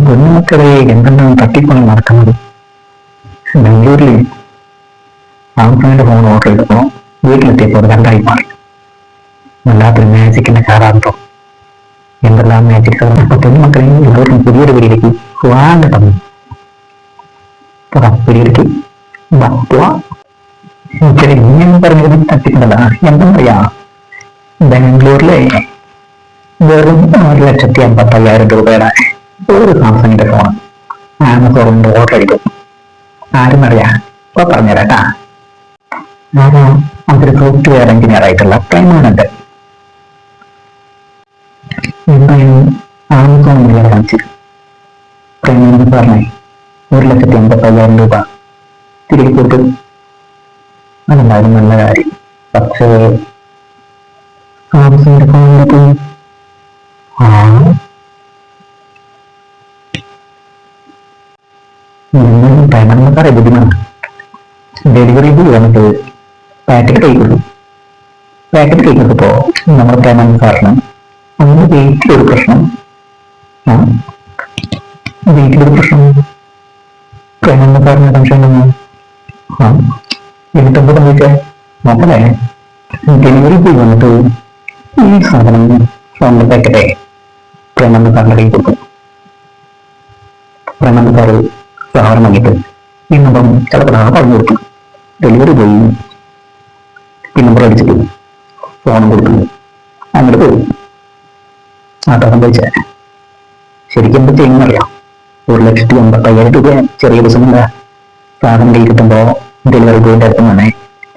പൊന്നുമക്കളെ എന്തെല്ലാം തട്ടിപ്പണം നടക്കുന്നത് ബാംഗ്ലൂരിൽ സാംസങ്ങിന്റെ ഫോൺ ഓർഡർ ചെയ്തപ്പോ വീട്ടിലെത്തിയപ്പോൾ രണ്ടായി മാറി വല്ലാത്തൊരു മാജിക്കിന്റെ കാറാന്തം എന്തെല്ലാം മാജിക് അപ്പൊ പൊന്നുമക്കളെ എല്ലാവർക്കും പുതിയൊരു വീടിലേക്ക് സ്വാഗതം പുതിയൊരുക്ക് ശരി ഇങ്ങനെ പറഞ്ഞത് തട്ടിപ്പണല്ല എന്താ പറയാ ബാംഗ്ലൂരിലെ വെറും ഒരു ലക്ഷത്തി അമ്പത്തി അയ്യായിരം രൂപയുടെ ഒരു സാംസങ്ങിന്റെ ഫോൺ ആമസോണിന്റെ ഓർഡർ ചെയ്തു ആരും അറിയാം. ഇപ്പൊ പറഞ്ഞുതരാട്ടാ കാരണം അതൊരു സോഫ്റ്റ്വെയർ എഞ്ചിനീയർ ആയിട്ടുള്ള പ്രേമാനന്ദ് എന്തായാലും ആമസോൺ വില പറഞ്ഞേ ഒരു ലക്ഷത്തി അമ്പത്തി അയ്യായിരം രൂപ. തിരികെ കൊടുത്തു. അതെന്തായാലും നല്ല കാര്യം. പക്ഷേ ആമസോണിന്റെ ഫോണിന്റെ പോയി ആ പേയ്മെന്റ് ബുദ്ധിമാണ് ഡെലിവറി ബോയ് വന്നിട്ട് പാക്കറ്റ് കൈ പാക്കറ്റ് കൈ കൊടുത്തപ്പോ നമ്മൾ പേയ്മെന്റ് കാരണം അതിന്റെ വെയിറ്റിൽ ഒരു പ്രശ്നം. വെയിറ്റിൽ ഒരു പ്രശ്നം. പേയ്മെന്റ് കാരണം സംശയം ഉണ്ടെന്ന് ആ. എന്നിട്ട് എന്താ നമ്മളെ ഡെലിവറി ബോയ് വന്നിട്ട് ഈ സാധനം ഫോണിന്റെ പാക്കറ്റേ പ്രേമന്റെ സാറിന്റെ കൈ കൊടുക്കും പ്രേമന്റെ സാറ് സാധനം നമ്പർ ചിലപ്പോൾ ആ പറഞ്ഞു കൊടുക്കും. ഡെലിവറി പോയി ഈ നമ്പർ അടിച്ചിട്ട് ഫോണും കൊടുത്തു അങ്ങോട്ട് പോയി അതാ സംഭവിച്ചേ ശരിക്കും എന്താ ചെയ്യുന്നറിയാം ഒരു ലക്ഷത്തി അമ്പത്തയ്യായിരം രൂപ ചെറിയ ദിവസം സാധനം കയ്യിൽ കിട്ടുമ്പോ ഡെലിവറി ബോയിന്റെ അടുത്ത് തന്നെ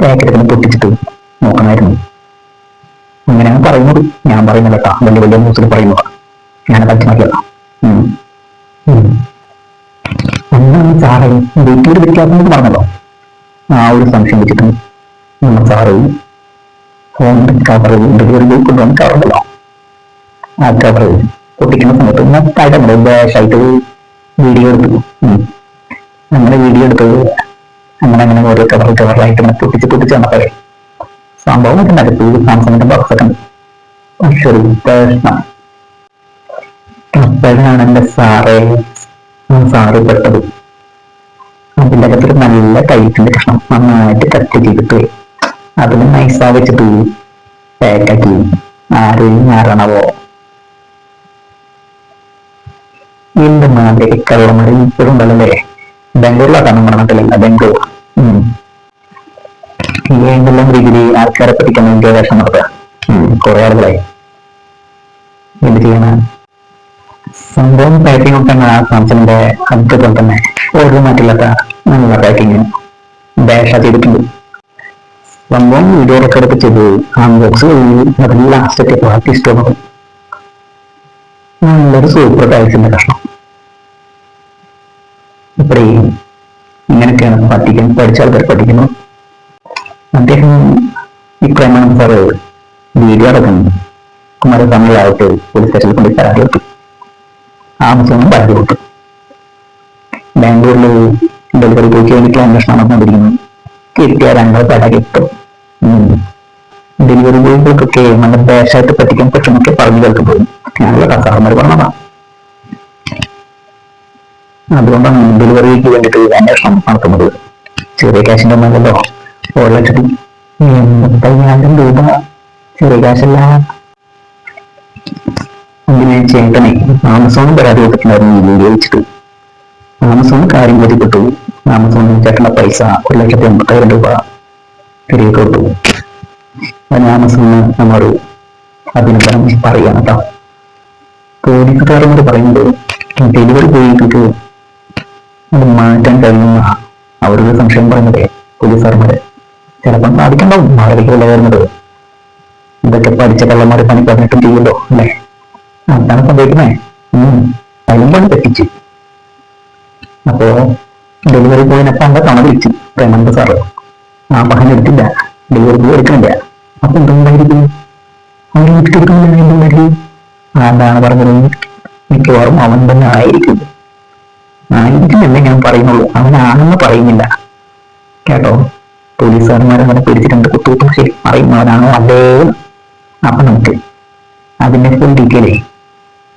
പാക്കറ്റിന് പൊട്ടിച്ചിട്ട് നോക്കണമായിരുന്നു. അങ്ങനെയാണ് പറയുന്നത്. ഞാൻ പറയുന്നില്ല കേട്ടോ. വലിയ വലിയ ന്യൂസിൽ പറയുന്നതാ. ഞാൻ മനസ്സിലാക്കിയതാ എന്താണ് സാറേ വീട്ടിൽ വ്യത്യാസം പറഞ്ഞല്ലോ. ആ ഒരു സംശയം വെച്ചിട്ട് നമ്മൾ സാറ് ഫോണിന്റെ കവർ ഡെലിവറി ബോയ് കൊണ്ടുവന്ന് കവറുണ്ടല്ലോ ആ കവർ പൊട്ടിക്കുന്ന സമയത്ത് കാര്യം ബാഷായിട്ട് വീഡിയോ എടുത്തു. അങ്ങനെ വീഡിയോ എടുത്തത് അങ്ങനെ അങ്ങനെ ഓരോ കവർ കവറായിട്ട് ഇങ്ങനെ പൊട്ടിച്ച് പൊട്ടിച്ച് വന്നപ്പോഴേ സംഭവം ഒക്കെ നടത്തി സാംസങ്ങിന്റെ ബോക്സ് ഒക്കെ ഉണ്ട്. പക്ഷെ പ്രശ്നം. അപ്പോഴാണ് എന്റെ സാറേ സാറ് പെട്ടത്. അതിന്റെ അകത്തൊരു നല്ല ടൈറ്റിന്റെ കഷ്ണം നന്നായിട്ട് കട്ട് ചെയ്തിട്ട് അതിന് നൈസാ വെച്ചിട്ട് പാക്കാക്കി ആരെയും മാറണവോ? എന്റെ മാതിരി കള്ളമറി ഇപ്പോഴും ഉണ്ടല്ലേ? ബാംഗ്ലൂരിലാണ് നമ്മുടെ നാട്ടിലല്ല ബാംഗ്ലൂർ എന്തെല്ലാം രീതിയിൽ ആൾക്കാരെ പറ്റിക്കാൻ വേണ്ടി വേഷം നടത്തുക. കുറെ ആളുകളായി. എന്ത് ചെയ്യണ? സംഭവം പാക്കിംഗ് ഒക്കെ ആ സാംസങ്ങിന്റെ അതുപോലെ തന്നെ. ഒരു മാറ്റില്ലാത്ത നല്ല പാക്കിങ് ഡാഷ ചെയ്തിട്ടുണ്ട് സംഭവം വീഡിയോ റെക്കോർഡൊക്കെ ചെയ്ത് അൺബോക്സ് അതിൽ ലാസ്റ്റ് ഒക്കെ ആർട്ടിസ്റ്റ് വന്നത് നല്ലൊരു സൂപ്പർ ടൈൽസിന്റെ കഷ്ണം. ഇപ്പഴേ ഇങ്ങനെയൊക്കെയാണ് പഠിക്കാൻ പഠിച്ച ആൾക്കാർ പഠിക്കുന്നു അദ്ദേഹം പ്രേമാനന്ദ് സാറ് വീഡിയോ അടക്കുന്നു കുമാരസ്വാമിയായിട്ട് പോലീസ് സ്റ്റേഷനിൽ കൊണ്ട് പരാതി കൊടുത്തു. ആമസോണും പരാതി കൊടുത്തു. ബാംഗ്ലൂരിൽ ഡെലിവറി ബോയ്ക്ക് വേണ്ടിയിട്ട് അന്വേഷണം നടന്നുകൊണ്ടിരിക്കുന്നു കിട്ടിയ ഞങ്ങൾ പട കിട്ടും. ഡെലിവറി ബോയ്കൾക്കൊക്കെ നല്ല ദേശമായിട്ട് പറ്റിക്കാൻ പറ്റുമൊക്കെ പറഞ്ഞു കേൾക്കപ്പെടും ഞാനുള്ള കസാറന്മാർ പറഞ്ഞതാ. അതുകൊണ്ടാണ് ഡെലിവറിക്ക് വേണ്ടിയിട്ട് അന്വേഷണം നടത്തുന്നത്. ചെറിയ ക്യാഷിന്റെ ഒന്നല്ലല്ലോ ഒരു ലക്ഷത്തി എൺപത്തയ്യായിരം രൂപ. ചെറിയ ക്യാഷല്ല. അങ്ങനെ ചേട്ടനെ ആമസോണും പരാതി കൊടുത്തിട്ടുണ്ടായിരുന്നു ഈ വീഡിയോ വെച്ചിട്ട്. ആമസോൺ കാര്യം ബോധ്യപ്പെട്ടു. ആമസോൺ ചേട്ടന്റെ പൈസ ഒരു ലക്ഷത്തി എൺപത്തായിരം രൂപ തിരികെ കൊടുത്തു അതിന് ആമസോണിന് നമ്മളൊരു അഭിനന്ദനം പറയുകയാണ് കേട്ടോ പോലീസുകാരനോട് പറയുന്നത് ഡെലിവറി ബോയ്ക്ക് അത് മാറ്റാൻ കഴിയുന്ന അവരുടെ സംശയം പറഞ്ഞത് പോലീസുകാരന്മാര് ചിലപ്പം സാധിക്കണ്ടാവും മാറിലേക്കുള്ള വരുന്നത് ഇതൊക്കെ പഠിച്ച കള്ളന്മാരെ പണി പറഞ്ഞിട്ടും ചെയ്യുമല്ലോ അല്ലേ? അതാണ് സംഭവിക്കുന്നേ. ഉം പണി തെറ്റിച്ച്. അപ്പോ ഡെലിവറി ബോയിനൊപ്പം അവിടെ തണ വിളിച്ചു. പ്രേമന്ത് സാറ് ആ പഹൻ എടുത്തില്ല. ഡെലിവറി ബോയ് എടുക്കണില്ല. അപ്പൊ എന്തുണ്ടായിരിക്കും? അവൻ പറഞ്ഞത്? മിക്കവാറും അവൻ തന്നെ ആയിരിക്കും. ആയിരിക്കുമല്ലേ ഞാൻ പറയുന്നുള്ളൂ. അവനാണെന്ന് പറയുന്നില്ല. കേട്ടോ? പോലീസുകാരന്മാർ അങ്ങനെ പിടിച്ചിട്ടുണ്ട്. കുത്തുകുത്തും ശരി. പറയുന്നവനാണോ അതേ അപ്പൊ നമുക്ക്. അതിന്റെ ഫുൾ ഡീറ്റെയിൽ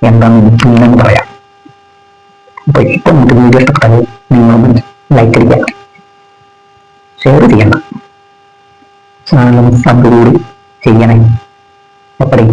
എന്താണെന്ന് പറയാം. അപ്പൊ ഇപ്പൊ നമുക്ക് വീഡിയോ ഇഷ്ടപ്പെട്ടാൽ നിങ്ങളൊന്ന് ലൈക്ക് അടിക്കുക. ഷെയർ ചെയ്യണം. ചാനൽ സബ് കൂടി ചെയ്യണേ. അപ്പടേ